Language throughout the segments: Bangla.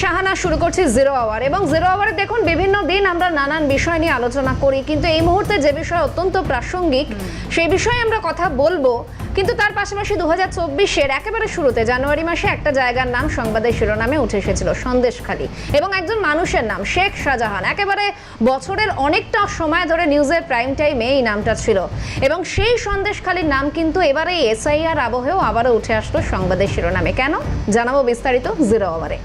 শাহানা শুরু করছি জিরো আওয়ার এবং জিরো আওয়ারে দেখুন বিভিন্ন দিন আমরা নানান বিষয় নিয়ে আলোচনা করি কিন্তু এই মুহূর্তে যে বিষয় অত্যন্ত প্রাসঙ্গিক সেই বিষয়ে আমরা কথা বলব। কিন্তু তার পাশাপাশি দু হাজার চব্বিশের একেবারে শুরুতে জানুয়ারি মাসে একটা জায়গার নাম সংবাদের শিরোনামে উঠে এসেছিল সন্দেশখালী। এবং একজন মানুষের নাম শেখ শাহজাহান। একেবারে বছরের অনেকটা সময় ধরে নিউজের প্রাইম টাইমে এই নামটা ছিল। এবং সেই সন্দেশখালীর নাম কিন্তু এবারে এসআইআর আবহেও আবারও উঠে আসলো সংবাদের শিরোনামে। কেন? জানাব বিস্তারিত জিরো ওভারে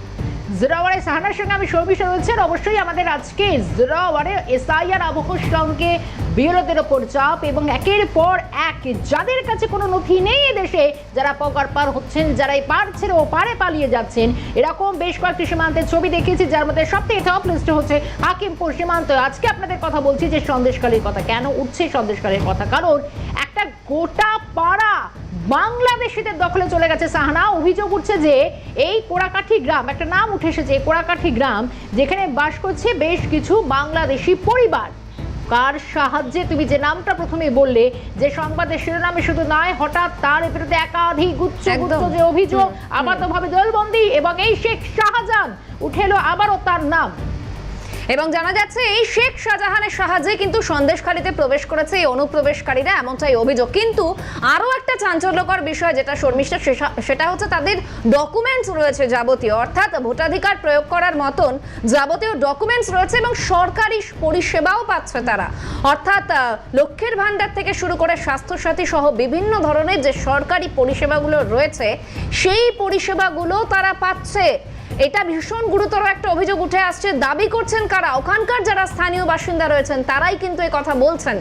জিরো আওয়ারে সাহানার সঙ্গে আমি সৌমিশা রয়েছেন অবশ্যই আমাদের আজকে জিরো আওয়ারে এসআইআর আবহর সঙ্গে বিরোধের ওপর চাপ এবং একের পর এক যাদের কাছে কোনো নথি নেই দেশে যারা পকার পার হচ্ছেন যারা এই পার ছেড়ে ও পারে পালিয়ে যাচ্ছেন, এরকম বেশ কয়েকটি সীমান্তের ছবি দেখিয়েছি যার মধ্যে সবথেকে টপ লিস্টে হচ্ছে হাকিমপুর সীমান্ত। আজকে আপনাদের কথা বলছি যে সন্দেশকালীর কথা, কেন উঠছে সন্দেশকালীর কথা? কারণ একটা গোটা পাড়া বাংলাদেশিদের দখলে চলে গেছে সাহানা। অভিযোগ উঠছে যে এই কোড়াকাঠি গ্রাম একটা নাম উঠে এসেছে কোড়াকাঠি গ্রাম যেখানে বাস করছে বেশ কিছু বাংলাদেশি পরিবার। কার সাহায্যে? তুমি যে নামটা প্রথমে বললে যে সংবাদের শিরোনামে শুধু নয় হঠাৎ তার বিরুদ্ধে একাধিক গুচ্ছ। গুচ্ছ যে অভিযোগ আপাতভাবে দলবন্দি এবং এই শেখ শাহজাহান উঠে এলো আবারও তার নাম। এবং জানা যাচ্ছে এই শেখ শাহজাহানের সাহায্যে কিন্তু সন্দেশখালীতে প্রবেশ করেছে এই অনুপ্রবেশকারীরা, এমনটাই অভিযোগ। কিন্তু আরও একটা চাঞ্চল্যকর বিষয় যেটা শর্মিষ্ঠা, সেটা হচ্ছে তাদের ডকুমেন্টস রয়েছে যাবতীয়। অর্থাৎ ভোটাধিকার প্রয়োগ করার মতন যাবতীয় ডকুমেন্টস রয়েছে এবং সরকারি পরিষেবাও পাচ্ছে তারা। অর্থাৎ লক্ষ্যের ভাণ্ডার থেকে শুরু করে স্বাস্থ্যসাথী সহ বিভিন্ন ধরনের যে সরকারি পরিষেবাগুলো রয়েছে, সেই পরিষেবাগুলো তারা পাচ্ছে। এটা ভীষণ গুরুতর একটা অভিযোগ উঠে আসছে। দাবি করছেন কারা? ওখানকার যারা স্থানীয় বাসিন্দা রয়েছেন, তারাই কিন্তু এই কথা বলছেন।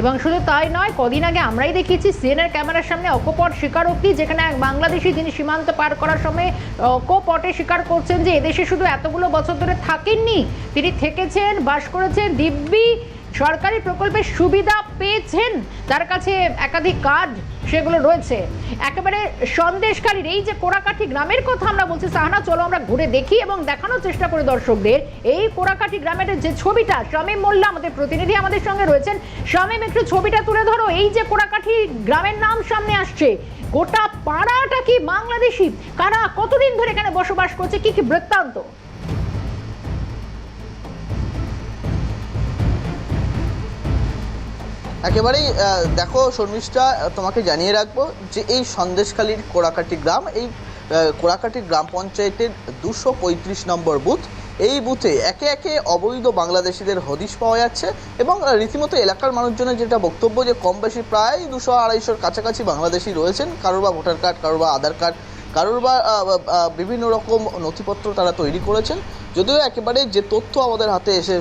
এবং শুধু তাই নয়, কদিন আগে আমরাই দেখিয়েছি সিএনএর ক্যামেরার সামনে অকপট স্বীকারোক্তি, যেখানে এক বাংলাদেশি তিনি সীমান্ত পার করার সময় অকপটে স্বীকার করছেন যে এদেশে শুধু এতগুলো বছর ধরে থাকেননি, তিনি থেকেছেন, বাস করেছেন, দিব্যি সরকারি প্রকল্পের সুবিধা পেয়েছেন। তার কাছে একাধিক কার্ড সেগুলো রয়েছে। একেবারে সন্দেশকারীর এই যে কোড়াকাঠি গ্রামের কথা আমরা বলছি, সাহানা, চলো আমরা ঘুরে দেখি এবং দেখানোর চেষ্টা করি দর্শকদের। এই কোড়াকাঠি গ্রামের যে ছবিটা, শামীম মোল্লা আমাদের প্রতিনিধি আমাদের সঙ্গে রয়েছেন। শামীম, একটু ছবিটা তুলে ধরো। এই যে কোড়াকাঠি গ্রামের নাম সামনে আসছে। গোটা পাড়াটা কি বাংলাদেশি? কারা কতদিন ধরে এখানে বসবাস করছে? কি কি বৃত্তান্ত? একেবারেই দেখো শর্মিষ্ঠা, তোমাকে জানিয়ে রাখব যে এই সন্দেশখালীর কোড়াকাটি গ্রাম, এই কোড়াকাটি গ্রাম পঞ্চায়েতের দুশো পঁয়ত্রিশ নম্বর বুথ। এই বুথে একে একে অবৈধ বাংলাদেশিদের হদিশ পাওয়া যাচ্ছে এবং রীতিমতো এলাকার মানুষজনের যেটা বক্তব্য যে কম বেশি প্রায় দুশো আড়াইশোর কাছাকাছি বাংলাদেশি রয়েছেন, কারোর বা ভোটার কার্ড, কারোর বা আধার কার্ড কারোর বা বিভিন্ন রকম নথিপত্র তারা তৈরি করেছেন। যদিও একেবারে যে তথ্য আমাদের হাতে এসে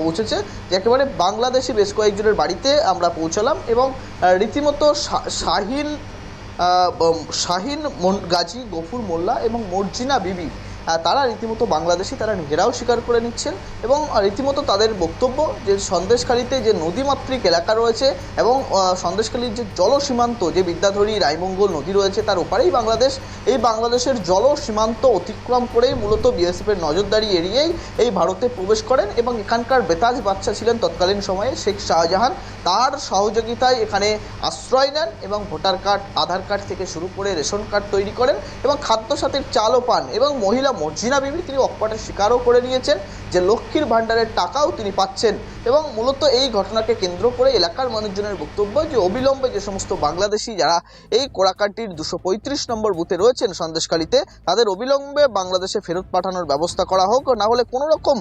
পৌঁছেছে, যে একেবারে বাংলাদেশি বেশ কয়েকজনের বাড়িতে আমরা পৌঁছালাম এবং রীতিমতো শাহীন শাহীন গাজী গফুর মোল্লা এবং মর্জিনা বিবি তারা রীতিমতো বাংলাদেশি, তারা নিজেরাও স্বীকার করে নিচ্ছেন এবং রীতিমতো তাদের বক্তব্য, যে সন্দেশখালীতে যে নদীমাতৃক এলাকা রয়েছে এবং সন্দেশখালীর যে জল সীমান্ত যে বিদ্যাধরী রায়মঙ্গল নদী রয়েছে, তার ওপারেই বাংলাদেশ, এই বাংলাদেশের জল সীমান্ত অতিক্রম করেই মূলত বিএসএফের নজরদারি এড়িয়েই এই ভারতে প্রবেশ করেন এবং এখানকার বেতাজ বাচ্চা ছিলেন তৎকালীন সময়ে শেখ শাহজাহান। তার সহযোগিতায় এখানে আশ্রয় নেন এবং ভোটার কার্ড, আধার কার্ড থেকে শুরু করে রেশন কার্ড তৈরি করেন এবং খাদ্যসাথীর চালও পান এবং মহিলা মর্জিনা বিবি তিনি অকপটের স্বীকারও করে নিয়েছেন, যে লক্ষ্মীর ভাণ্ডারের টাকাও তিনি পাচ্ছেন। এবং মূলত এই ঘটনাকে কেন্দ্র করে এলাকার মানুষজনের বক্তব্য যে অবিলম্বে যে সমস্ত বাংলাদেশি যারা এই কোড়াকাটির দুশো পঁয়ত্রিশ নম্বর বুথে রয়েছেন সন্দেশখালীতে, তাদের অবিলম্বে বাংলাদেশে ফেরত পাঠানোর ব্যবস্থা করা হোক, না হলে কোনো রকম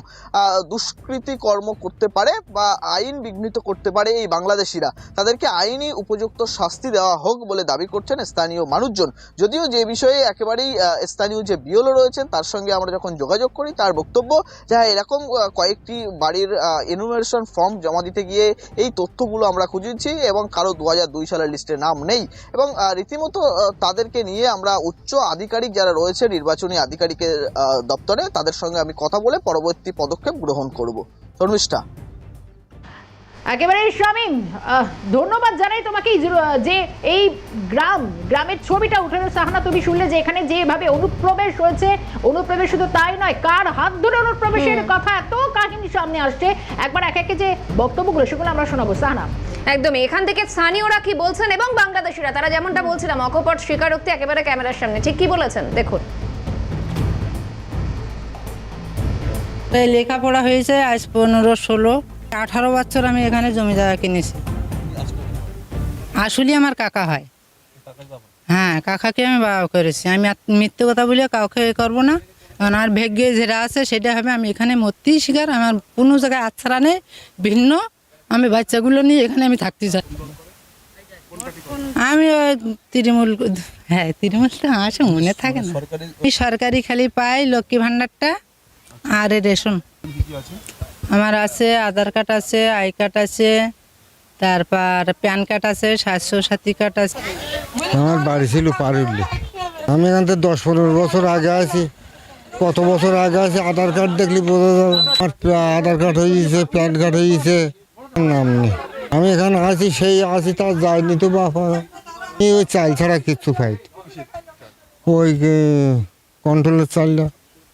দুষ্কৃতি কর্ম করতে পারে বা আইন বিঘ্নিত করতে পারে এই বাংলাদেশিরা। তাদেরকে আইনি উপযুক্ত শাস্তি দেওয়া হোক বলে দাবি করছেন স্থানীয় মানুষজন। যদিও যে বিষয়ে একেবারেই স্থানীয় যে বিওলো রয়েছেন, তার সঙ্গে আমরা যখন যোগাযোগ করি, তার বক্তব্য, যে হ্যাঁ এরকম কয়েকটি বাড়ির এনুমারেশন ফর্ম জমা দিতে গিয়ে এই তথ্যগুলো আমরা খুঁজেছি এবং কারও দু দুই সালের লিস্টে নাম নেই। এবং রীতিমতো তাদেরকে নিয়ে আমরা উচ্চ আধিকারিক যারা রয়েছে, নির্বাচনী আধিকারিকের দপ্তরে, তাদের সঙ্গে আমি কথা বলে পরবর্তী পদক্ষেপ গ্রহণ করব। শর্মিষ্ঠা। একেবারে শামীম আহ, ধন্যবাদ জানাই তোমাকে যে- এই গ্রাম গ্রামের ছবিটা উঠানো সাহানা তুমি শুনলে যে এখানে যেভাবে অনুপ্রবেশ হয়েছে অনুপ্রবেশ শুধু তাই নয় কার হাত ধরে অনুপ্রবেশের কথা এত কাহিনী সামনে আসছে একবার এক একে যে বক্তব্যগুলো সেগুলো আমরা শোনাবো। সাহানা। একদমই এখান থেকে স্থানীয়রা কি বলছেন এবং বাংলাদেশিরা তারা যেমনটা বলছিলাম অকপট স্বীকারোক্তি একেবারে ক্যামেরার সামনে ঠিক কি বলেছেন? দেখুন। এই লেখাপড়া হয়েছে আজ পনেরো ষোলো। আঠারো বছর আমি এখানে জমি জায়গা কিনেছি। আসলে আমার কাকা হয়। হ্যাঁ কাকাকে আমি বাবা করেছি। আমি আর মিথ্যে কথা বলে কাউকে এ করব না। কারণ আমার ভাগ্যে যেটা আছে সেটা হবে আমি এখানে মরতেই শিকার। আমার কোনো জায়গায় আচ্ছাড়া নেই ভিন্ন। আমি বাচ্চাগুলো নিয়ে এখানে আমি থাকতে চাই। আমি ওই তৃণমূল হ্যাঁ তৃণমূলটা আসে মনে থাকে না। সরকারি খালি পাই লক্ষ্মী ভাণ্ডারটা আর রেশন। আমার আছে, আধার কার্ড আছে, আই কার্ড আছে, তারপর প্যান কার্ড আছে স্বাস্থ্য সাথী কার্ড আছে। আমার বাড়ি ছিল পারুল্লি আমি এখান থেকে দশ পনেরো বছর আগে আছি কত বছর আগে আছে আধার কার্ড দেখলি বোঝা যাবে আমার আধার কার্ড হয়ে গেছে, প্যান কার্ড হয়ে গেছে। নাম নেই। আমি এখানে আছি সেই আছি তার যায়নি তো আমি ওই চাল ছাড়া কিচ্ছু খাই ওই কন্ট্রোলের চালটা।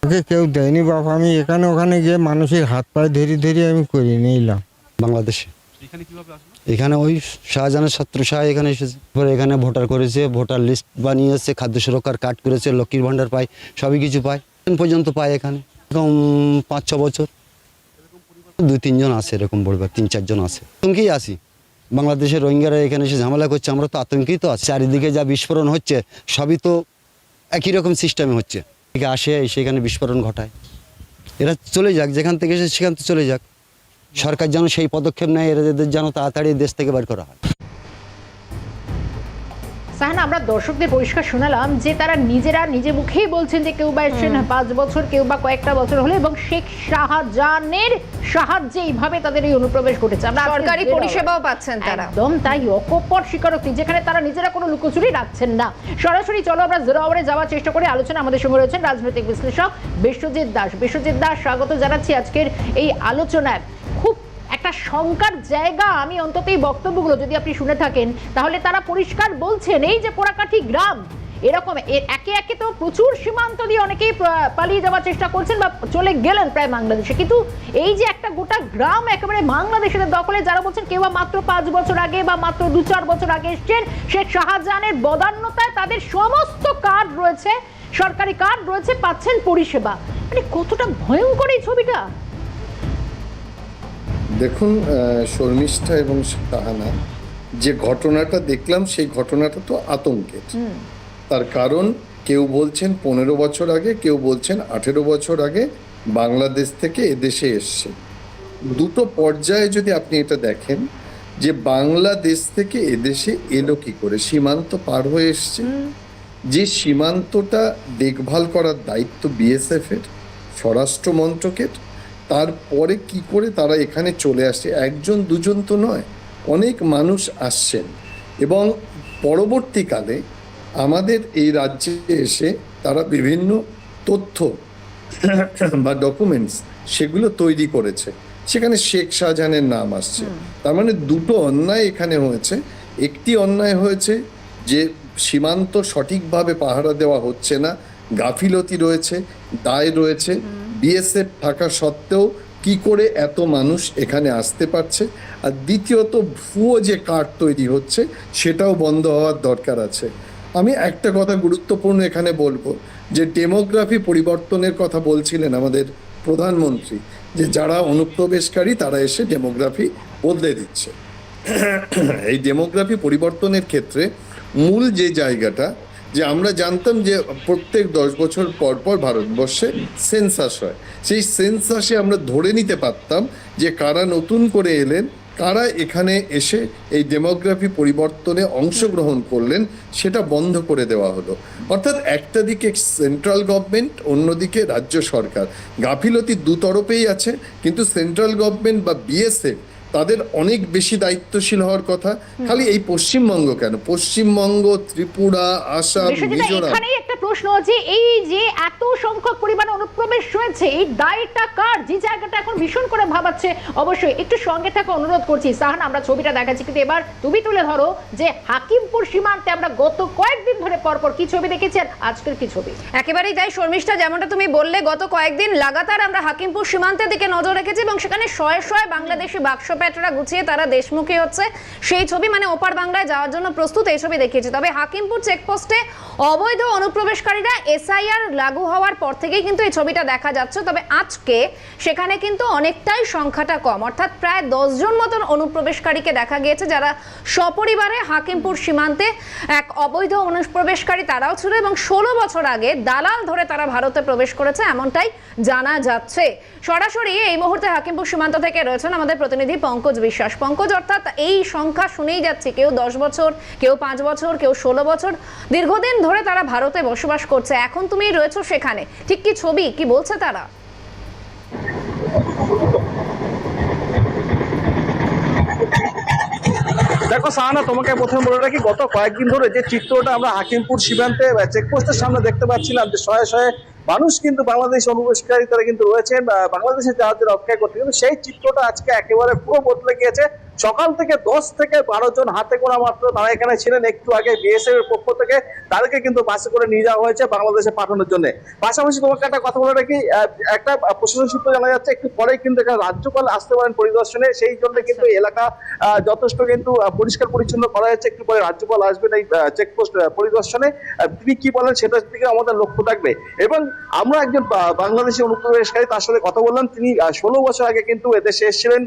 ওকে কেউ দেয়নি বাবা আমি এখানে ওখানে গিয়ে মানুষের হাত পায়ে ধরে ধরে আমি করে নিলাম। বাংলাদেশে। এখানে ওই শাহজাহানের ছাত্র শাহ এখানে এসেছে। পরে এখানে ভোটার করেছে ভোটার লিস্ট বানিয়েছে খাদ্য সুরক্ষার কার্ড করেছে লক্ষ্মীর ভাণ্ডার পায় সবই কিছু পায়। এখন পর্যন্ত পায় এখানে। এরকম পাঁচ ছ বছর। দুই তিনজন আছে এরকম পরিবার তিন চারজন আছে। আতঙ্কেই আসি বাংলাদেশের রোহিঙ্গারা এখানে এসে ঝামেলা করছে আমরা তো আতঙ্কেই তো আছি। চারিদিকে যা বিস্ফোরণ হচ্ছে সবই তো একই রকম সিস্টেমে হচ্ছে। এদিকে আসে সেখানে বিস্ফোরণ ঘটায়। এরা চলে যাক, যেখান থেকে এসে সেখান থেকে চলে যাক। সরকার যেন সেই পদক্ষেপ নেয়, এরা এদের যেন তাড়াতাড়ি দেশ থেকে বের করা হয়। সাহানা আমরা দর্শকদের পরিষ্কার শোনালাম যে তারা নিজেরা নিজে মুখেই বলছেন যে কেউ বা এসছেন পাঁচ বছর কেউ বা কয়েকটা বছর হলো এবং শেখ শাহজাহানের সাহায্যে এইভাবে তাদের এই অনুপ্রবেশ ঘটেছে। আমরা সরকারি পরিষেবাও পাচ্ছেন তারা। একদম তাই অকপট স্বীকারোক্তি যেখানে তারা নিজেরা কোনো লুকোচুরি রাখছেন না। সরাসরি চলো আমরা জিরো আওয়ারে যাওয়ার চেষ্টা করে। আলোচনা আমাদের সঙ্গে রয়েছেন রাজনৈতিক বিশ্লেষক বিশ্বজিৎ দাস। বিশ্বজিৎ দাস স্বাগত জানাচ্ছি আজকের এই আলোচনায়। খুব একটা শঙ্কার জায়গা আমি অন্তত এই বক্তব্যগুলো যদি আপনি শুনে থাকেন, তাহলে তারা পরিষ্কার বলছেন, এই যে পোড়াকাঠি গ্রাম, এরকম এর একে একে তো প্রচুর সীমান্ত দিয়ে অনেকেই পালিয়ে যাওয়ার চেষ্টা করছেন বা চলে গেলেন প্রায় বাংলাদেশে। কিন্তু এই যে একটা গোটা গ্রাম একেবারে বাংলাদেশের দখলে, যারা বলছেন কেউ মাত্র পাঁচ বছর আগে বা মাত্র দু চার বছর আগে এসছেন, শেখ শাহজাহানের বদান্যতায় তাদের সমস্ত কার্ড রয়েছে, সরকারি কার্ড রয়েছে, পাচ্ছেন পরিষেবা। মানে কতটা ভয়ঙ্কর এই ছবিটা। দেখুন শর্মিষ্ঠা এবং তাহানা যে ঘটনাটা দেখলাম সেই ঘটনাটা তো আতঙ্কের। তার কারণ কেউ বলছেন পনেরো বছর আগে কেউ বলছেন আঠেরো বছর আগে বাংলাদেশ থেকে এদেশে এসছে। দুটো পর্যায়ে যদি আপনি এটা দেখেন যে বাংলাদেশ থেকে এদেশে এলো কি করে সীমান্ত পার হয়ে এসছে। যে সীমান্তটা দেখভাল করার দায়িত্ব বিএসএফ এর স্বরাষ্ট্র মন্ত্রকের তারপরে কি করে তারা এখানে চলে আসে? একজন দুজন তো নয় অনেক মানুষ আসছেন। এবং পরবর্তীকালে আমাদের এই রাজ্যে এসে তারা বিভিন্ন তথ্য বা ডকুমেন্টস সেগুলো তৈরি করেছে। সেখানে শেখ শাহজাহানের নাম আসছে। তার মানে দুটো অন্যায় এখানে হয়েছে। একটি অন্যায় হয়েছে যে সীমান্ত সঠিকভাবে পাহারা দেওয়া হচ্ছে না গাফিলতি রয়েছে দায় রয়েছে। বিএসএফ থাকা সত্ত্বেও কি করে এত মানুষ এখানে আসতে পারছে? আর দ্বিতীয়ত, ভুয়ো যে কার্ড তৈরি হচ্ছে, সেটাও বন্ধ হওয়ার দরকার আছে। আমি একটা কথা গুরুত্বপূর্ণ এখানে বলব, যে ডেমোগ্রাফি পরিবর্তনের কথা বলছিলেন আমাদের প্রধানমন্ত্রী, যে যারা অনুপ্রবেশকারী, তারা এসে ডেমোগ্রাফি বদলে দিচ্ছে। এই ডেমোগ্রাফি পরিবর্তনের ক্ষেত্রে মূল যে জায়গাটা যে আমরা জানতাম যে প্রত্যেক দশ বছর পর পর ভারতবর্ষে সেন্সাস হয়। সেই সেন্সাসে আমরা ধরে নিতে পারতাম যে কারা নতুন করে এলেন, কারা এখানে এসে এই ডেমোগ্রাফি পরিবর্তনে অংশগ্রহণ করলেন, সেটা বন্ধ করে দেওয়া হলো। অর্থাৎ একটা দিকে সেন্ট্রাল গভর্নমেন্ট অন্যদিকে রাজ্য সরকার। গাফিলতি দুতরফেই আছে, কিন্তু সেন্ট্রাল গভর্নমেন্ট বা বিএসএফ তাদের অনেক বেশি দায়িত্বশীল হওয়ার কথা। খালি এই পশ্চিমবঙ্গ কেন? পশ্চিমবঙ্গ ত্রিপুরা আসাম মিজোরাম। এখানেই একটা প্রশ্ন যে এই যে এত সংখ্যক পরিমাণে অনুপ্রবেশ হয়েছে এই দায়টা কার? যে জায়গাটা এখন ভীষণ করে ভাবাচ্ছে অবশ্যই একটু সঙ্গে থাকা অনুরোধ করছি। সাহান আমরা ছবিটা দেখাচ্ছি কিন্তু এবার তুমি তুলে ধরো যে হাকিমপুর সীমান্তে আমরা গত কয়েকদিন ধরে পরপর কি ছবি দেখেছি আর আজকের কি ছবি? একেবারেই তাই শর্মিষ্ঠা যেমনটা তুমি বললে গত কয়েকদিন লাগাতার আমরা হাকিমপুর সীমান্তের দিকে নজর রেখেছি এবং সেখানে শয়ে শয়ে বাংলাদেশি বাক্স প্যাটরা গুছিয়ে তারা দেশমুখী হচ্ছে। সেই ছবি মানে ওপার বাংলায় যাওয়ার জন্য প্রস্তুত এই ছবি দেখিয়েছি। তবে হাকিমপুর চেকপোস্টে অবৈধ অনুপ্রবেশ অনুপ্রবেশকারীরা এসআইআর লাগু হওয়ার পর থেকেই কিন্তু এই ছবিটা দেখা যাচ্ছে। তবে আজকে সেখানে কিন্তু অনেকটাই সংখ্যাটা কম। অর্থাৎ প্রায় দশজন মতন অনুপ্রবেশকারীকে দেখা গিয়েছে, যারা সপরিবারে হাকিমপুর সীমান্তে এক অবৈধ অনুপ্রবেশকারী তারাও ছিল এবং ষোলো বছর আগে দালাল ধরে তারা ভারতে প্রবেশ করেছে, এমনটাই জানা যাচ্ছে। সরাসরি এই মুহূর্তে হাকিমপুর সীমান্ত থেকে রয়েছেন আমাদের প্রতিনিধি পঙ্কজ বিশ্বাস। পঙ্কজ, অর্থাৎ এই সংখ্যা শুনেই যাচ্ছে কেউ দশ বছর, কেউ পাঁচ বছর, কেউ ষোলো বছর। দীর্ঘদিন ধরে তারা ভারতে বসবাস করছে। এখন তুমি রয়েছো সেখানে। ঠিক কি ছবি? কি বলছে তারা? দেখো সাহানা, তোমাকে প্রথমে বলে রাখি, গত কয়েকদিন ধরে যে চিত্রটা আমরা হাকিমপুর সীমান্তে চেকপোস্টের সামনে দেখতে পাচ্ছিলাম, যে শয়ে শয়ে মানুষ কিন্তু বাংলাদেশ অনুপ্রবেশকারী তারা কিন্তু রয়েছেন বাংলাদেশের জাহাজের অপেক্ষা করতে কিন্তু সেই চিত্রটা আজকে একেবারে পুরো বদলে গিয়েছে। সকাল থেকে দশ থেকে বারো জন হাতে গোনা মাত্র তারা এখানে ছিলেন। একটু আগে বিএসএফ এর পক্ষ থেকে তাদেরকে কিন্তু বাসে করে নিয়ে যাওয়া হয়েছে বাংলাদেশে পাঠানোর জন্য। পাশাপাশি তোমাকে একটা কথা বলে রাখি একটা প্রশাসন সূত্র জানা যাচ্ছে একটু পরেই কিন্তু এখানে রাজ্যপাল আসতে পারেন পরিদর্শনে। সেই জন্য কিন্তু এলাকা যথেষ্ট কিন্তু পরিষ্কার পরিচ্ছন্ন করা হয়েছে। একটু পরে রাজ্যপাল আসবেন এই চেকপোস্ট পরিদর্শনে। তিনি কি বলেন সেটার দিকে আমাদের লক্ষ্য থাকবে। এবং আমরা একজন বাংলাদেশি অনুপ্রবেশকারী তার সাথে কথা বললাম। তিনি ষোলো বছর আগে কিন্তু এদেশে এসেছিলেন।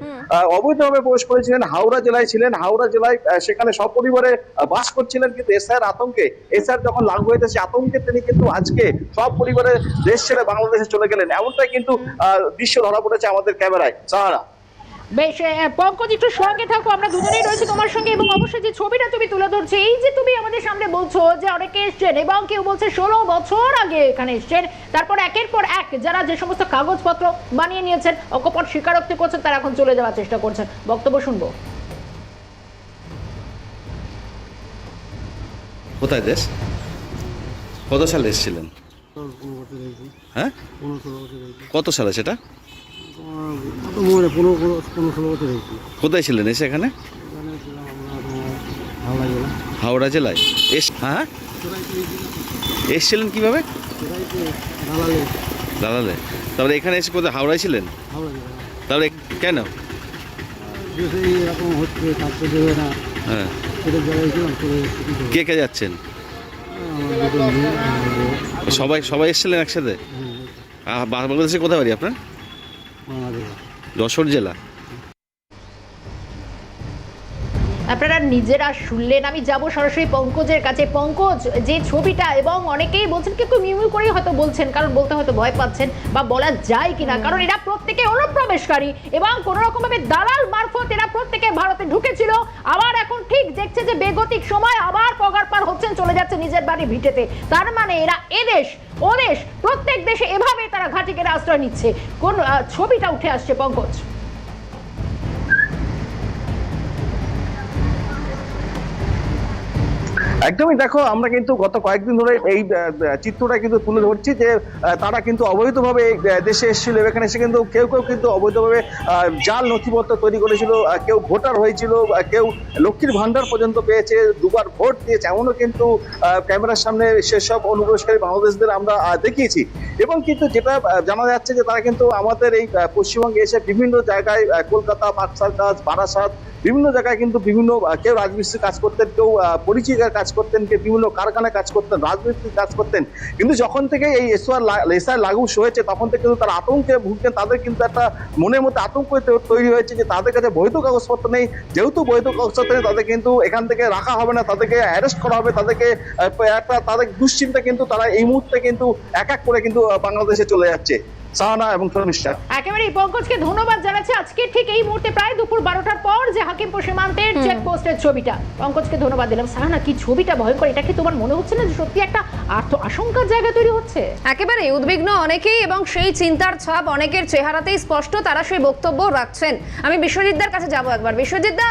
অবৈধভাবে প্রবেশ করেছিলেন। হাওড়া জেলায় ছিলেন, হাওড়া জেলায় সেখানে সপরিবারে বাস করছিলেন কিন্তু এসআর আতঙ্কে। এসআর যখন লাগু হয়েছে, সেই আতঙ্কে তিনি কিন্তু আজকে সব পরিবারে দেশ ছেড়ে বাংলাদেশে চলে গেলেন। এমনটাই কিন্তু দৃশ্য ধরা পড়েছে আমাদের ক্যামেরায়। সাহারা। বেশ পঙ্কজ একটু সঙ্গে থাকো আমরা দুজনেই রয়েছি তোমার সঙ্গে এবং অবশ্যই যে ছবিটা তুমি তুলে ধরছো এই যে তুমি আমাদের সামনে বলছো যে অনেকে এসছেন এবং কেউ বলছে ষোলো বছর আগে এখানে এসছেন তারপর একের পর এক যারা যে সমস্ত কাগজপত্র বানিয়ে নিয়েছেন অকপট স্বীকারোক্তি করছেন তারা এখন চলে যাওয়ার চেষ্টা করছেন। বক্তব্য শুনব। কোথায় দেশ? কত সালে এসেছিলেন? হ্যাঁ? কত সালে সেটা? কোথায় ছিলেন এসে এখানে? হাওড়া জেলায়। এস হ্যাঁ? এসছিলেন কীভাবে? দালালে। তারপরে এখানে এসে কোথায়? হাওড়ায় ছিলেন? তাহলে কেন? হ্যাঁ। কে কে যাচ্ছেন? সবাই সবাই এসেছিলেন একসাথে? বাংলাদেশে কোথায় বাড়ি আপনার? যশোর জেলা। নিজেরা শুনলেন। আমি যাব সরাসরি পঙ্কজের কাছে। পঙ্কজ যে ছবিটা এবং অনেকেই বলছেন কেউ কেউ মিউ করেই হয়তো বলছেন কারণ বলতে হয়তো ভয় পাচ্ছেন বা বলা যায় কিনা। কারণ এরা প্রত্যেকে অনুপ্রবেশকারী এবং কোনো রকম ভাবে দালাল মারফত এরা প্রত্যেকে ভারতে ঢুকেছিল। আবার এখন ঠিক দেখছে যে বেগতিক সময় আবার পগার পার হচ্ছেন চলে যাচ্ছে নিজের বাড়ি ভিটেতে। তার মানে এরা এদেশ ওদেশ প্রত্যেক দেশে এভাবে তারা ঘাটিকের আশ্রয় নিচ্ছে। কোন ছবিটা উঠে আসছে পঙ্কজ। একদমই দেখো, আমরা কিন্তু গত কয়েকদিন ধরে এই চিত্রটা কিন্তু তুলে ধরছি যে তারা কিন্তু অবৈধভাবে দেশে এসেছিল। এখানে এসে কিন্তু কেউ কেউ কিন্তু অবৈধভাবে জাল নথিপত্র তৈরি করেছিল কেউ ভোটার হয়েছিল কেউ লক্ষ্মীর ভান্ডার পর্যন্ত পেয়েছে, দুবার ভোট দিয়েছে, এমনও কিন্তু ক্যামেরার সামনে সেসব অনুপ্রবেশকারী বাংলাদেশদের আমরা দেখিয়েছি। এবং কিন্তু যেটা জানা যাচ্ছে যে তারা কিন্তু আমাদের এই পশ্চিমবঙ্গে এসে বিভিন্ন জায়গায় কলকাতা কলকাতা পাকসারকাজ বারাসাত বিভিন্ন জায়গায় কিন্তু বিভিন্ন কেউ রাজমিস্ত্রির কাজ করতেন, কেউ পরিচিকার কাজ করতেন, কেউ বিভিন্ন কারখানায় কাজ করতেন, রাজমিস্ত্রির কাজ করতেন। কিন্তু যখন থেকে এই এসআর এসআর লাগু হয়েছে, তখন থেকে কিন্তু তারা আতঙ্কে ভুগতেন তাদের কিন্তু একটা মনের মধ্যে আতঙ্ক তৈরি হয়েছে যে তাদের কাছে বৈধ কাগজপত্র নেই। যেহেতু বৈধ কাগজপত্র নেই, তাদের কিন্তু এখান থেকে রাখা হবে না, তাদেরকে অ্যারেস্ট করা হবে, তাদেরকে একটা, তাদের দুশ্চিন্তা কিন্তু তারা এই মুহূর্তে কিন্তু এক এক করে কিন্তু বাংলাদেশে চলে যাচ্ছে। সাহানা এবং শর্মিষ্ঠা একেবারে পঙ্কজকে ধন্যবাদ জানাচ্ছি। আজকে ঠিক এই মুহূর্তে প্রায় দুপুর বারোটার পর যে হাকিমপুর সীমান্তের চেকপোস্টের ছবিটা। পঙ্কজকে ধন্যবাদ দিলাম। সাহানা কি ছবিটা ভয়ঙ্কর এটা কি তোমার মনে হচ্ছে না যে সত্যি একটা আর্থ আশঙ্কার জায়গা তৈরি হচ্ছে? একেবারে উদ্বিগ্ন অনেকেই এবং সেই চিন্তার ছাপ অনেকের চেহারাতেই স্পষ্ট তারা সেই বক্তব্য রাখছেন। আমি বিশ্বজিৎদার কাছে যাব একবার। বিশ্বজিৎদা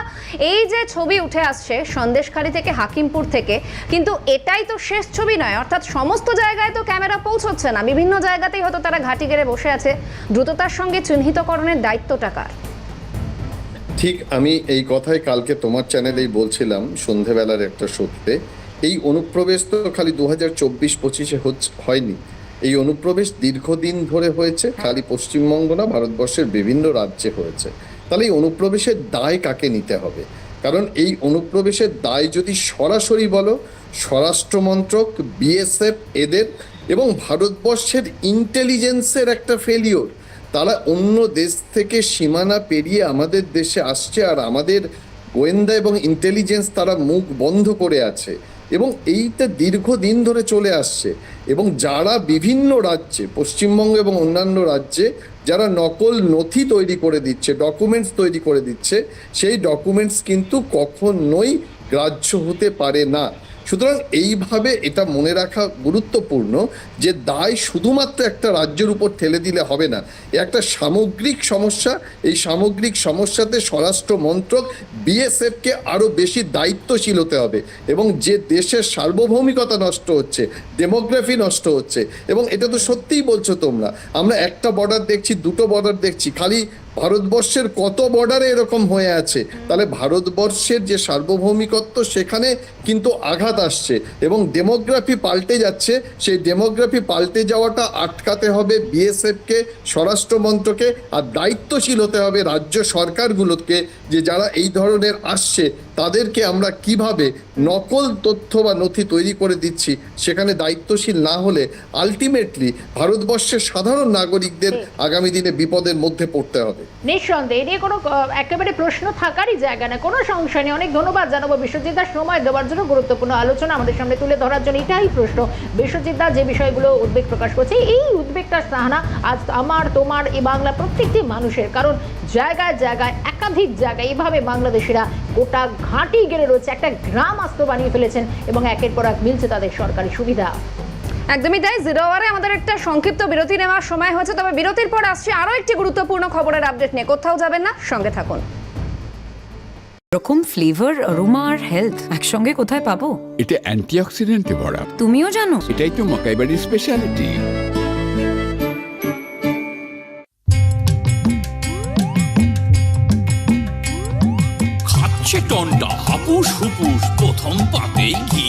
এই যে ছবি উঠে আসছে সন্দেশখালী থেকে হাকিমপুর থেকে কিন্তু এটাই তো শেষ ছবি নয়। অর্থাৎ সমস্ত জায়গায় তো ক্যামেরা পৌঁছচ্ছে না। বিভিন্ন জায়গাতেই হয়তো তারা ঘাটি গেড়ে বসে আছে। দ্রুততার সঙ্গে চিহ্নিতকরণের দায়িত্বটা কার? ঠিক আমি এই কথাই কালকে তোমার চ্যানেলেই বলছিলাম সন্ধেবেলার একটা সত্যে এই অনুপ্রবেশ তো খালি দু হাজার চব্বিশ পঁচিশে হয়নি। এই অনুপ্রবেশ দীর্ঘদিন ধরে হয়েছে খালি পশ্চিমবঙ্গ না ভারতবর্ষের বিভিন্ন রাজ্যে হয়েছে। তাহলে এই অনুপ্রবেশের দায় কাকে নিতে হবে? কারণ এই অনুপ্রবেশের দায় যদি সরাসরি বলো স্বরাষ্ট্রমন্ত্রক বিএসএফ এদের এবং ভারতবর্ষের ইন্টেলিজেন্সের একটা ফেলিওর তারা অন্য দেশ থেকে সীমানা পেরিয়ে আমাদের দেশে আসছে আর আমাদের গোয়েন্দা এবং ইন্টেলিজেন্স তারা মুখ বন্ধ করে আছে। এবং এইটা দীর্ঘদিন ধরে চলে আসছে। এবং যারা বিভিন্ন রাজ্যে, পশ্চিমবঙ্গ এবং অন্যান্য রাজ্যে, যারা নকল নথি তৈরি করে দিচ্ছে ডকুমেন্টস তৈরি করে দিচ্ছে, সেই ডকুমেন্টস কিন্তু কখনোই গ্রাহ্য হতে পারে না। সুতরাং এইভাবে এটা মনে রাখা গুরুত্বপূর্ণ যে দায় শুধুমাত্র একটা রাজ্যের উপর ঠেলে দিলে হবে না। একটা সামগ্রিক সমস্যা। এই সামগ্রিক সমস্যাতে স্বরাষ্ট্র মন্ত্রক বিএসএফকে আরও বেশি দায়িত্বশীল হতে হবে এবং যে দেশের সার্বভৌমিকতা নষ্ট হচ্ছে, ডেমোগ্রাফি নষ্ট হচ্ছে এবং এটা তো সত্যিই বলছো তোমরা। আমরা একটা বর্ডার দেখছি, দুটো বর্ডার দেখছি, খালি ভারতবর্ষের কত বর্ডারে এরকম হয়ে আছে? তাহলে ভারতবর্ষের যে সার্বভৌমিকত্ব সেখানে কিন্তু আঘাত আসছে এবং ডেমোগ্রাফি পাল্টে যাচ্ছে। সেই ডেমোগ্রাফি পাল্টে যাওয়াটা আটকাতে হবে বিএসএফকে স্বরাষ্ট্রমন্ত্রকে আর দায়িত্বশীল হতে হবে রাজ্য সরকারগুলোকে যে যারা এই ধরনের আসছে তাদেরকে আমরা কীভাবে নকল তথ্য বা নথি তৈরি করে দিচ্ছি সেখানে দায়িত্বশীল না হলে আলটিমেটলি ভারতবর্ষের সাধারণ নাগরিকদের আগামী দিনে বিপদের মধ্যে পড়তে হবে। নিঃসন্দেহে নিয়ে কোনো একেবারে প্রশ্ন থাকারই জায়গা না। কোনো সংশয় নেই। অনেক ধন্যবাদ জানাব বিশ্বজিৎ সময় দেওয়ার জন্য গুরুত্বপূর্ণ আলোচনা। আমাদের সামনে তুলে ধরার জন্য এটাই প্রশ্ন। বিশ্বজিৎ যে বিষয়গুলো উদ্বেগ প্রকাশ করছে, এই উদ্বেগটা সাহানা আজ আমার, তোমার এই বাংলা প্রত্যেকটি মানুষের। কারণ জায়গায় জায়গায়, একাধিক জায়গায় এভাবে বাংলাদেশিরা গোটা ঘাঁটি গেড়ে রয়েছে। একটা গ্রাম আস্ত বানিয়ে ফেলেছেন এবং একের পর এক মিলছে তাদের সরকারি সুবিধা। একদমই তাই জিরো আওয়ারে আমাদের একটা সংক্ষিপ্ত বিরতি নেওয়ার সময় হয়েছে তবে বিরতির পর আসছে আরও একটি গুরুত্বপূর্ণ খবরের আপডেট নিয়ে। কোথাও যাবেন না সঙ্গে থাকুন। রকম ফ্লেভার অরোমা আর হেলথ একসঙ্গে কোথায় পাবো? এটা অ্যান্টিঅক্সিডেন্টে ভরা। তুমিও জানো? এটাই তো মকাইবাড়ির স্পেশালিটি খাচ্ছে টনটা হাপুস হুপুস প্রথম পাতেই ঘি।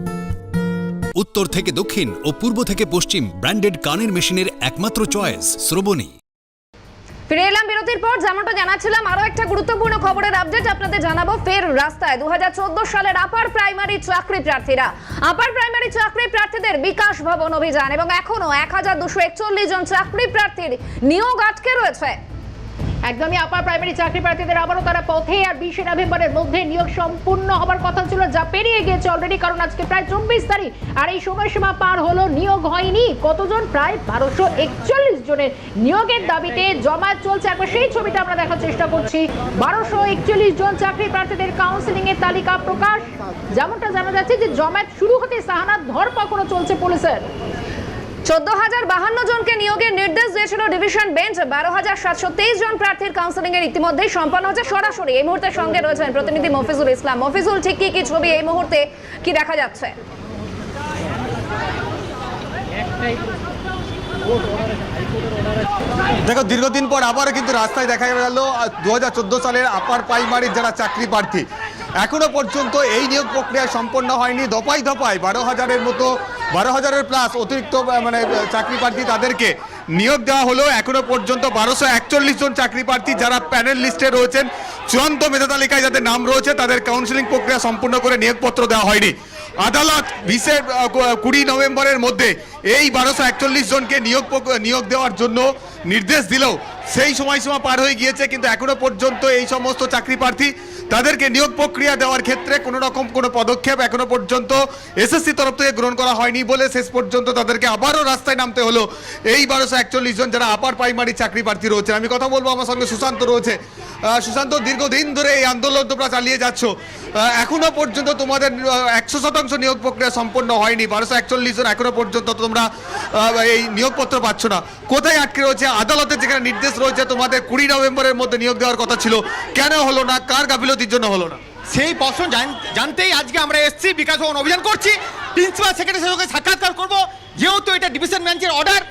উত্তর থেকে দক্ষিণ ও পূর্ব থেকে পশ্চিম ব্র্যান্ডেড কানের মেশিনের একমাত্র চয়েস, শ্রবণী। ফিরে এলাম বিরতির পর, যেমনটা জানাচ্ছিলাম আরও একটা গুরুত্বপূর্ণ খবরের আপডেট আপনাদের জানাব। ফের রাস্তায় দু হাজার চোদ্দ সালের আপার প্রাইমারি চাকরি প্রার্থীরা, আপার প্রাইমারি চাকরি প্রার্থীদের বিকাশ ভবন অভিযান এবং এখনও এক জন চাকরি প্রার্থীর নিয়োগ আটকে রয়েছে। একদমই আপার প্রাইমারি চাকরি প্রার্থীদের আবারও তারা পথে, আর বিশে নভেম্বরের মধ্যে নিয়োগ সম্পূর্ণ হবার কথা ছিল, যা পেরিয়ে গিয়েছে অলরেডি কারণ আজকে প্রায় চব্বিশ তারিখ, আর এই সময়সীমা পার হলো, নিয়োগ হয়নি। কতজন? প্রায় বারোশো একচল্লিশ জনের নিয়োগের দাবিতে জমায়েত চলছে। একবার সেই ছবিটা আমরা দেখার চেষ্টা করছি। বারোশো একচল্লিশ জন চাকরি প্রার্থীদের কাউন্সিলিং এর তালিকা প্রকাশ। যেমনটা জানা যাচ্ছে যে জমায়েত শুরু হতে সাহানার ধরপাকড়ও চলছে পুলিশের। হাজার বাহান্ন জনকে নির্দেশ দিয়েছিল ডিভিশন বেঞ্চ। বারো হাজার সাতশো তেইশ জন প্রার্থীর ইতিমধ্যেই সম্পন্ন হচ্ছে সরাসরি এই সঙ্গে রয়েছেন প্রতিনিধি মফিজুল ইসলাম। মফিজুল, ঠিক ছবি এই মুহূর্তে কি দেখা যাচ্ছে? দীর্ঘদিন পর আবারও কিন্তু রাস্তায় দেখা গেল দু হাজার চোদ্দ সালের আপার প্রাইমারির যারা চাকরি প্রার্থী, এখনও পর্যন্ত এই নিয়োগ প্রক্রিয়া সম্পন্ন হয়নি। দফায় দফায় বারো হাজারের মতো বারো হাজারের প্লাস অতিরিক্ত মানে চাকরি প্রার্থী তাদেরকে নিয়োগ দেওয়া হলো। এখনও পর্যন্ত বারোশো একচল্লিশ জন চাকরি প্রার্থী যারা প্যানেল লিস্টে রয়েছেন, চূড়ান্ত মেধা তালিকায় যাদের নাম রয়েছে, তাদের কাউন্সিলিং প্রক্রিয়া সম্পূর্ণ করে নিয়োগপত্র দেওয়া হয়নি। আদালত বিশে কুড়ি নভেম্বরের মধ্যে এই বারোশো একচল্লিশ জনকে নিয়োগ নিয়োগ দেওয়ার জন্য নির্দেশ দিলেও সেই সময়সীমা পার হয়ে গিয়েছে, কিন্তু এখনও পর্যন্ত এই সমস্ত চাকরি প্রার্থী তাদেরকে নিয়োগ প্রক্রিয়া দেওয়ার ক্ষেত্রে কোনো রকম কোনো পদক্ষেপ এখনও পর্যন্ত এসএসসি তরফ থেকে গ্রহণ করা হয়নি বলে শেষ পর্যন্ত তাদেরকে আবারও রাস্তায় নামতে হলো। এই বারোশো একচল্লিশ জন যারা আপার প্রাইমারি চাকরি প্রার্থী রয়েছে আমি কথা বলব আমার সঙ্গে সুশান্ত রয়েছে। সুশান্ত, দীর্ঘদিন ধরে এই আন্দোলন তোমরা চালিয়ে যাচ্ছ। এখনও পর্যন্ত তোমাদের একশো শতাংশ নিয়োগ প্রক্রিয়া সম্পন্ন হয়নি। বারোশো একচল্লিশ জন এখনও পর্যন্ত তোমরা এই নিয়োগপত্র পাচ্ছ না। কোথায় আটকে রয়েছে? আদালতের যেখানে নির্দেশ রয়েছে, তোমাদের কুড়ি নভেম্বরের মধ্যে নিয়োগ দেওয়ার কথা ছিল। কেন হলো না? কার গাফিলতির জন্য হলো না? সেই প্রশ্ন জানতেই আজকে আমরা এসেছি, বিকাশ ভবন অভিযান করছি। প্রিন্সিপাল সেক্রেটারির সঙ্গে সাক্ষাৎকার করব। যেহেতু এটা ডিভিশন বেঞ্চের অর্ডার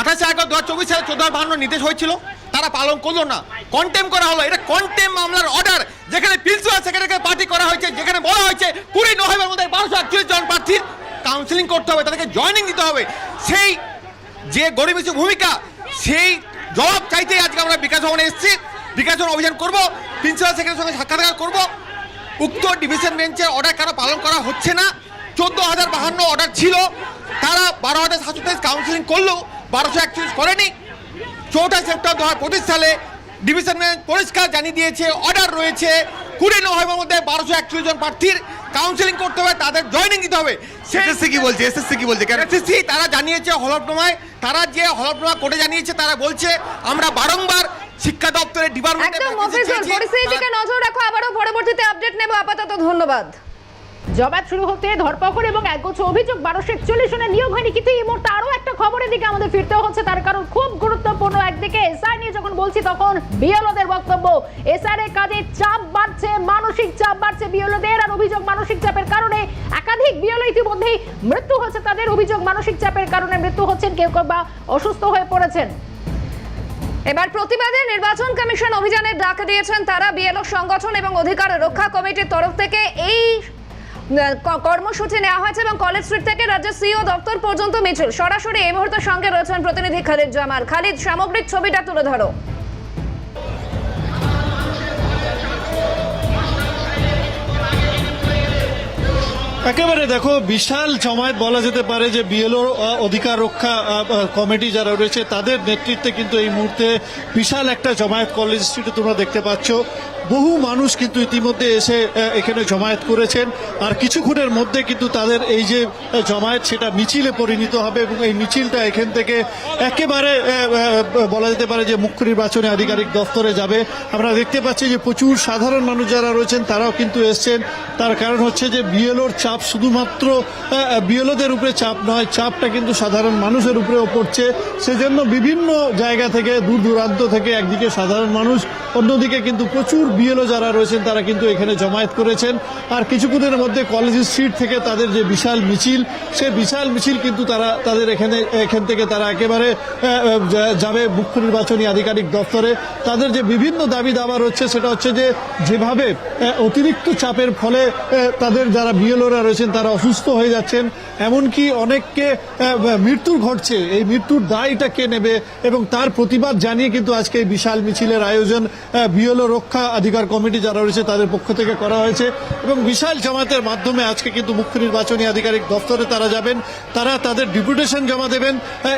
আঠাশে আগস্ট দু হাজার চব্বিশ সালে চোদ্দ বাহান্ন নির্দেশ হয়েছিল, তারা পালন করল না। কন্টেম করা হলো। এটা কন্টেম মামলার অর্ডার যেখানে প্রিন্সিপাল সেক্রেটারিকে পার্টি করা হয়েছে, যেখানে বলা হয়েছে, কুড়ি নভেম্বর মধ্যে বারোশো একচল্লিশ জন প্রার্থীর কাউন্সিলিং করতে হবে, তাদেরকে জয়েনিং দিতে হবে। সেই যে গরিবের ভূমিকা, সেই জবাব চাইতে আজকে আমরা বিকাশ ভবনে এসেছি। বিকাশ ভবন অভিযান করব প্রিন্সিপাল সেক্রেটারির সঙ্গে সাক্ষাৎকার করব। উক্ত ডিভিশন বেঞ্চের অর্ডার কেন পালন করা হচ্ছে না। চোদ্দ হাজার বাহান্ন অর্ডার ছিল। তারা বারো হাজার সাতশো তেইশ কাউন্সিলিং করলেও বারোশো একচল্লিশ করেনি। চৌঠা সেপ্টেম্বর দু হাজার পঁচিশ সালে ডিভিশন বেঞ্চ পরিষ্কার জানিয়ে দিয়েছে অর্ডার রয়েছে। কুড়ি নভেম্বর মধ্যে বারোশো একচল্লিশ জন প্রার্থীর কাউন্সিলিং করতে হবে তাদের জয়নিং দিতে হবে। এসএসসি কি বলছে? এসএসসি কি বলছে? এসএসসি তারা জানিয়েছে হলফনামায় তারা যে হলফনামা কোর্টে জানিয়েছে তারা বলছে আমরা বারংবার শিক্ষা দপ্তরের ডিপার্টমেন্টে একদম মফিজুল পরিস্থিতির দিকে নজর রাখো আবারও পরবর্তীতে আপডেট নেব। আপাতত ধন্যবাদ। জবাব শুরু হতে ধরপাকড় এবং একগুচ্ছ অভিযোগ বারোশো একচল্লিশ জনের নিয়োগ হয়নি। কিন্তু এই মুহূর্তে আরও একটা খবরের দিকে আমাদের ফিরতে হচ্ছে। তার কারণ খুব গুরুত্বপূর্ণ একদিকে এসআই নিয়ে যখন বলছি, তখন বিএলওদের বক্তব্য। এসআর এর কাজে চাপ বাড়ছে, মানসিক চাপ বাড়ছে বিএলওদের আর অভিযোগ মানসিক চাপের কারণে। একাধিক বিএলও ইতিমধ্যেই মৃত্যু হচ্ছে তাদের অভিযোগ মানসিক চাপের কারণে মৃত্যু হচ্ছেন। কেউ কেউ বা অসুস্থ হয়ে পড়েছেন। এবার প্রতিবাদে নির্বাচন কমিশন অভিযানের ডাক দিয়েছেন তারা। বিএলও সংগঠন এবং অধিকার রক্ষা কমিটির তরফ থেকে এই কর্মসূচি নেওয়া হয়েছে এবং কলেজ স্ট্রিট থেকে রাজ্যের সিও, দপ্তর পর্যন্ত মিছিল। সরাসরি এই মুহূর্তে সঙ্গে রয়েছেন প্রতিনিধি খালিদ জামাল। খালিদ, সামগ্রিক ছবিটা তুলে ধরো। একেবারে দেখো, বিশাল জমায়েত বলা যেতে পারে যে বিএলও অধিকার রক্ষা কমিটি যারা রয়েছে, তাদের নেতৃত্বে কিন্তু এই মুহূর্তে বিশাল একটা জমায়েত কলেজ স্ট্রিটে তোমরা দেখতে পাচ্ছ। বহু মানুষ কিন্তু ইতিমধ্যে এসে এখানে জমায়েত করেছেন। আর কিছুক্ষণের মধ্যে কিন্তু তাদের এই যে জমায়েত, সেটা মিছিলে পরিণত হবে এবং এই মিছিলটা এখান থেকে একেবারে বলা যেতে পারে যে মুখ্য নির্বাচনী আধিকারিক দফতরে যাবে। আমরা দেখতে পাচ্ছি যে প্রচুর সাধারণ মানুষ যারা রয়েছেন, তারাও কিন্তু এসছেন। তার কারণ হচ্ছে যে বিএলওর চাপ শুধুমাত্র বিএলওদের উপরে চাপ নয়, চাপটা কিন্তু সাধারণ মানুষের উপরেও পড়ছে। সেজন্য বিভিন্ন জায়গা থেকে, দূর দূরান্ত থেকে একদিকে সাধারণ মানুষ, অন্যদিকে কিন্তু প্রচুর বিএলও যারা রয়েছেন, তারা কিন্তু এখানে জমায়েত করেছেন। আর কিছুক্ষণের মধ্যে কলেজের স্ট্রিট থেকে তাদের যে বিশাল মিছিল, সে বিশাল মিছিল কিন্তু তারা, তাদের এখানে, এখান থেকে তারা একেবারে যাবে মুখ্য নির্বাচনী আধিকারিক দপ্তরে তাদের যে বিভিন্ন দাবি দাবা রয়েছে, সেটা হচ্ছে যে যেভাবে অতিরিক্ত চাপের ফলে তাদের যারা বিএলওরা রয়েছেন তারা অসুস্থ হয়ে যাচ্ছেন, এমনকি অনেককে মৃত্যু ঘটছে। এই মৃত্যুর দায়টা কে নেবে এবং তার প্রতিবাদ জানিয়ে কিন্তু আজকে এই বিশাল মিছিলের আয়োজন বিএলও রক্ষা অধিকার কমিটি যারা রয়েছে তাদের পক্ষ থেকে করা হয়েছে এবং বিশাল জামাতের মাধ্যমে আজকে কিন্তু মুখ্য নির্বাচনী আধিকারিক দপ্তরে তারা যাবেন, তারা তাদের ডিপুটেশন জমা দেবেন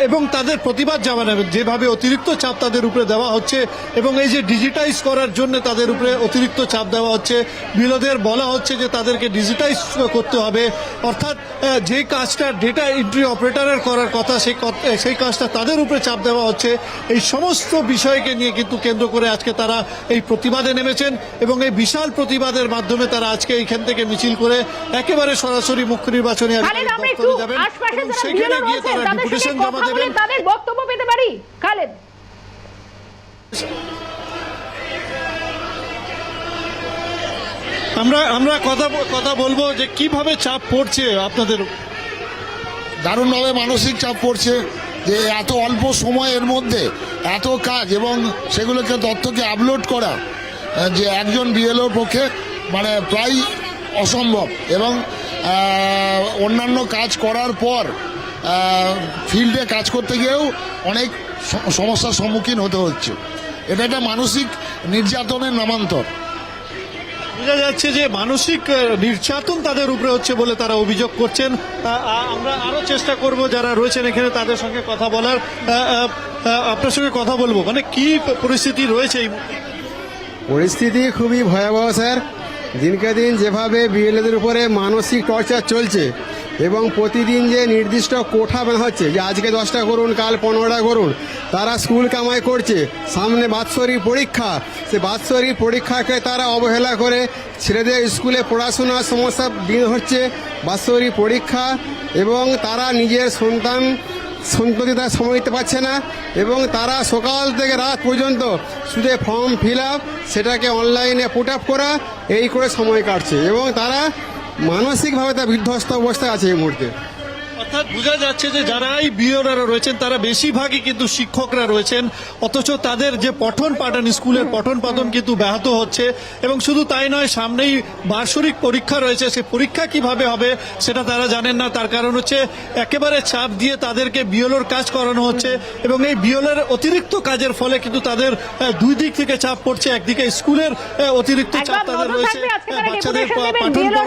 এবং তাদের প্রতিবাদ জমা নেবেন। যেভাবে অতিরিক্ত চাপ তাদের উপরে দেওয়া হচ্ছে এবং এই যে ডিজিটাইজ করার জন্য তাদের উপরে অতিরিক্ত চাপ দেওয়া হচ্ছে বিরোধীদের বলা হচ্ছে যে তাদেরকে ডিজিটাইজ করতে হবে। অর্থাৎ যে কাজটা ডেটা এন্ট্রি অপারেটরের করার কথা সেই সেই কাজটা তাদের উপরে চাপ দেওয়া হচ্ছে। এই সমস্ত বিষয়কে নিয়ে কিন্তু কেন্দ্র করে আজকে তারা এই প্রতিবাদে নেমেছেন এবং এই বিশাল প্রতিবাদের মাধ্যমে তারা আজকে এইখান থেকে মিছিল করে একেবারে সরাসরি মুখ্য নির্বাচনী দপ্তরে যাবেন সেখানে গিয়ে তারা ডিপুটেশন জমা দেবেন। তাদের বক্তব্য পেতে পারি। খালেদ। আমরা আমরা কথা কথা বলব যে কীভাবে চাপ পড়ছে আপনাদের? দারুণভাবে মানসিক চাপ পড়ছে যে এত অল্প সময়ের মধ্যে এত কাজ এবং সেগুলোকে তথ্যকে আপলোড করা যে একজন বিএলওর পক্ষে মানে প্রায় অসম্ভব এবং অন্যান্য কাজ করার পর ফিল্ডে কাজ করতে গিয়েও অনেক সমস্যার সম্মুখীন হতে হচ্ছে। এটা একটা মানসিক নির্যাতনের নামান্তর। বোঝা যাচ্ছে যে মানসিক নির্যাতন তাদের উপরে হচ্ছে বলে তারা অভিযোগ করছেন। আমরা আরও চেষ্টা করব যারা রয়েছেন এখানে তাদের সঙ্গে কথা বলার। আপনার সঙ্গে কথা বলব। মানে কি পরিস্থিতি রয়েছে এই পরিস্থিতি খুবই ভয়াবহ, স্যার। দিনকে দিন যেভাবে বিএলএদের উপরে মানসিক টর্চার চলছে এবং প্রতিদিন যে নির্দিষ্ট কোঠা বাঁধা হচ্ছে, যে আজকে দশটা করুন, কাল পনেরোটা করুন, তারা স্কুল কামাই করছে। সামনে বাৎসরিক পরীক্ষা। সে বাৎসরিক পরীক্ষাকে তারা অবহেলা করে ছেলেদের স্কুলে পড়াশোনার সমস্যা হচ্ছে। বাৎসরিক পরীক্ষা এবং তারা নিজের সন্তান সন্ততি তারা সময় দিতে পারছে না এবং তারা সকাল থেকে রাত পর্যন্ত শুধু ফর্ম ফিল আপ সেটাকে অনলাইনে পুট আপ করা, এই করে সময় কাটছে এবং তারা মানসিকভাবে তা বিধ্বস্ত অবস্থায় আছে এই মুহূর্তে। অর্থাৎ বোঝা যাচ্ছে যে যারা এই বিওরারা রয়েছেন তারা বেশিরভাগই কিন্তু শিক্ষকরা রয়েছেন অথচ তাদের যে পঠন পাঠন স্কুলের পঠন পাঠন কিন্তু ব্যাহত হচ্ছে। এবং শুধু তাই নয় সামনেই বার্ষিক পরীক্ষা রয়েছে সে পরীক্ষা কীভাবে হবে সেটা তারা জানেন না। তার কারণ হচ্ছে একেবারে চাপ দিয়ে তাদেরকে বিওলোর কাজ করানো হচ্ছে এবং এই বিওলের অতিরিক্ত কাজের ফলে কিন্তু তাদের দুই দিক থেকে চাপ পড়ছে। একদিকে স্কুলের অতিরিক্ত চাপ তাদের রয়েছে বাচ্চাদের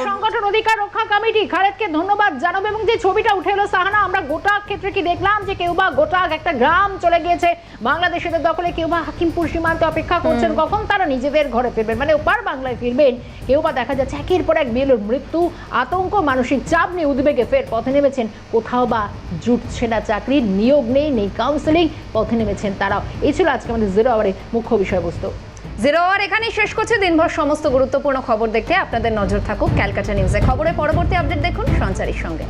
সংগঠন অধিকার রক্ষা কমিটি। খালেদকে ধন্যবাদ জানাব এবং যে ছবিটা উঠে এলো সাহানা। আমরা গোটা ক্ষেত্রে কি দেখলাম যে কেউ বা গোটা একটা গ্রাম চলে গিয়েছে। বাংলাদেশের দখলে কেউ বা হাকিমপুর সীমান্তে অপেক্ষা করছেন। কখন তারা নিজেদের ঘরে ফিরবেন? মানে ওপার বাংলায় ফিরবেন কেউ বা দেখা যাচ্ছে একের পর এক বিএলওর মৃত্যু আতঙ্ক মানসিক চাপ নিয়ে উদ্বেগে ফের পথে নেমেছেন। কোথাও বা জুটছে না চাকরির নিয়োগ নেই নেই কাউন্সেলিং পথে নেমেছেন তারাও। এই ছিল আজকে আমাদের জিরো আওয়ারের মুখ্য বিষয়বস্তু। জিরো আওয়ার এখানেই শেষ করছে। দিনভর সমস্ত গুরুত্বপূর্ণ খবর দেখতে আপনাদের নজর থাকুক ক্যালকাটা নিউজে। খবরের পরবর্তী আপডেট দেখুন সঞ্চারীর সঙ্গে।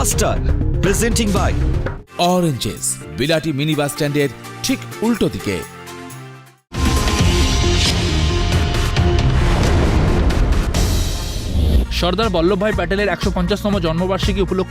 ফাস্টার প্রেজেন্টিং বাই অরেঞ্জেস বিলাটি মিনি বাস স্ট্যান্ডের ঠিক উল্টো দিকে। সর্দার বল্লভভাই প্যাটেলের একশো পঞ্চাশতম জন্মবার্ষিকী উপলক্ষে